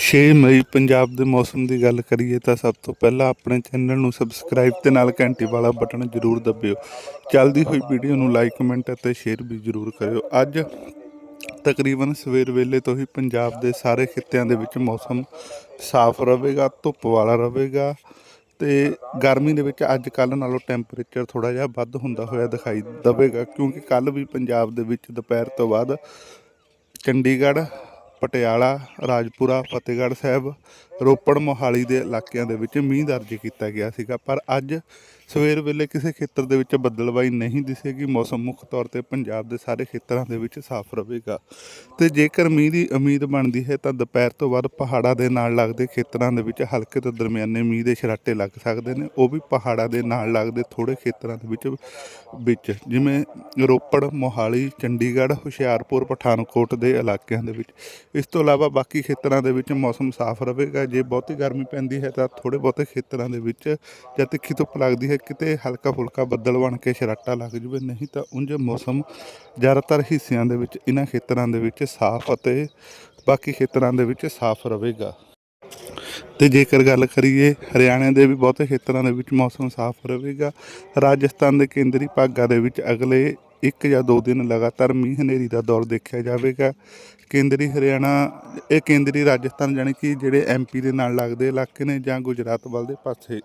6 ਮਈ ਪੰਜਾਬ ਦੇ ਮੌਸਮ ਦੀ ਗੱਲ ਕਰੀਏ ਤਾਂ ਸਭ ਤੋਂ ਪਹਿਲਾਂ ਆਪਣੇ ਚੈਨਲ ਨੂੰ ਸਬਸਕ੍ਰਾਈਬ ਤੇ ਨਾਲ ਘੰਟੀ ਵਾਲਾ ਬਟਨ ਜ਼ਰੂਰ ਦਬਿਓ। ਚੱਲਦੀ ਹੋਈ ਵੀਡੀਓ ਨੂੰ ਲਾਈਕ, ਕਮੈਂਟ ਅਤੇ ਸ਼ੇਅਰ ਵੀ ਜ਼ਰੂਰ ਕਰਿਓ। ਅੱਜ ਤਕਰੀਬਨ ਸਵੇਰ ਵੇਲੇ ਤੋਂ ਹੀ ਪੰਜਾਬ ਦੇ ਸਾਰੇ ਖਿੱਤਿਆਂ ਦੇ ਵਿੱਚ ਮੌਸਮ ਸਾਫ਼ ਰਹੇਗਾ, ਧੁੱਪ ਵਾਲਾ ਰਹੇਗਾ ਤੇ ਗਰਮੀ ਦੇ ਵਿੱਚ ਅੱਜ ਕੱਲ ਨਾਲੋਂ ਟੈਂਪਰੇਚਰ ਥੋੜਾ ਜਿਹਾ ਵੱਧ ਹੁੰਦਾ ਹੋਇਆ ਦਿਖਾਈ ਦੇਵੇਗਾ ਕਿਉਂਕਿ ਕੱਲ ਵੀ ਪੰਜਾਬ ਦੇ ਵਿੱਚ ਦੁਪਹਿਰ ਤੋਂ ਬਾਅਦ ਚੰਡੀਗੜ੍ਹ ਪਟਿਆਲਾ, ਰਾਜਪੁਰਾ, ਫਤਿਹਗੜ੍ਹ ਸਾਹਿਬ, ਰੋਪੜ ਮੋਹਾਲੀ ਦੇ ਇਲਾਕਿਆਂ ਦੇ ਵਿੱਚ ਮੀਂਹ ਦਰਜ ਕੀਤਾ ਗਿਆ ਸੀਗਾ। ਪਰ ਅੱਜ ਸਵੇਰ ਵੇਲੇ ਕਿਸੇ ਖੇਤਰ ਦੇ ਵਿੱਚ ਬੱਦਲਬਾਈ ਨਹੀਂ ਦਿਸੇਗੀ, ਮੌਸਮ ਮੁੱਖ ਤੌਰ ਤੇ ਪੰਜਾਬ ਦੇ ਸਾਰੇ ਖੇਤਰਾਂ ਦੇ ਵਿੱਚ ਸਾਫ਼ ਰਹੇਗਾ। ਤੇ ਜੇਕਰ ਮੀਂਹ ਦੀ ਉਮੀਦ ਬਣਦੀ ਹੈ, ਤਾਂ ਦੁਪਹਿਰ ਤੋਂ ਬਾਅਦ ਪਹਾੜਾਂ ਦੇ ਨਾਲ ਲੱਗਦੇ ਖੇਤਰਾਂ ਦੇ ਵਿੱਚ ਹਲਕੇ ਤੋਂ ਦਰਮਿਆਨੇ ਮੀਂਹ ਦੇ ਛਰਾਟੇ ਲੱਗ ਸਕਦੇ ਨੇ। ਉਹ ਵੀ ਪਹਾੜਾਂ ਦੇ ਨਾਲ ਲੱਗਦੇ ਥੋੜੇ ਖੇਤਰਾਂ ਦੇ ਵਿੱਚ ਵਿੱਚ ਜਿਵੇਂ ਰੋਪੜ, ਮੋਹਾਲੀ, ਚੰਡੀਗੜ੍ਹ, ਹੁਸ਼ਿਆਰਪੁਰ, ਪਠਾਨਕੋਟ ਦੇ ਇਲਾਕਿਆਂ ਦੇ ਵਿੱਚ। ਇਸ ਤੋਂ ਇਲਾਵਾ ਬਾਕੀ ਖੇਤਰਾਂ ਦੇ ਵਿੱਚ ਮੌਸਮ ਸਾਫ਼ ਰਹੇਗਾ। ਜੇ ਬਹੁਤੀ ਗਰਮੀ ਪੈਂਦੀ ਹੈ, ਤਾਂ ਥੋੜੇ ਬਹੁਤੇ ਖੇਤਰਾਂ ਦੇ ਵਿੱਚ ਜਾਂ ਤਿੱਖੀ ਧੁੱਪ ਲੱਗਦੀ ਹੈ ਕਿਤੇ ਹਲਕਾ ਫੁਲਕਾ ਬੱਦਲ ਬਣ ਕੇ ਛਰਾਟਾ ਲੱਗ ਜਵੇ, ਨਹੀਂ ਤਾਂ ਉਂਝ ਮੌਸਮ ਜ਼ਿਆਦਾਤਰ ਹਿੱਸਿਆਂ ਦੇ ਵਿੱਚ ਇਹਨਾਂ ਖੇਤਰਾਂ ਦੇ ਵਿੱਚ ਸਾਫ਼ ਅਤੇ ਬਾਕੀ ਖੇਤਰਾਂ ਦੇ ਵਿੱਚ ਸਾਫ਼ ਰਹੇਗਾ। ਤੇ ਜੇਕਰ ਗੱਲ ਕਰੀਏ, ਹਰਿਆਣਾ ਦੇ ਵੀ ਬਹੁਤੇ ਖੇਤਰਾਂ ਦੇ ਵਿੱਚ ਮੌਸਮ ਸਾਫ਼ ਰਹੇਗਾ। ਰਾਜਸਥਾਨ ਦੇ ਕੇਂਦਰੀ ਭਾਗਾਂ ਦੇ ਵਿੱਚ ਅਗਲੇ ਇੱਕ ਜਾਂ ਦੋ ਦਿਨ ਲਗਾਤਾਰ ਮੀਂਹ ਹਨੇਰੀ ਦਾ ਦੌਰ ਦੇਖਿਆ ਜਾਵੇਗਾ। ਕੇਂਦਰੀ ਹਰਿਆਣਾ, ਇਹ ਕੇਂਦਰੀ ਰਾਜਸਥਾਨ, ਜਾਣੀ ਕਿ ਜਿਹੜੇ ਐਮਪੀ ਦੇ ਨਾਲ ਲੱਗਦੇ ਇਲਾਕੇ ਨੇ ਜਾਂ ਗੁਜਰਾਤ ਵੱਲ ਦੇ ਪਾਸੇ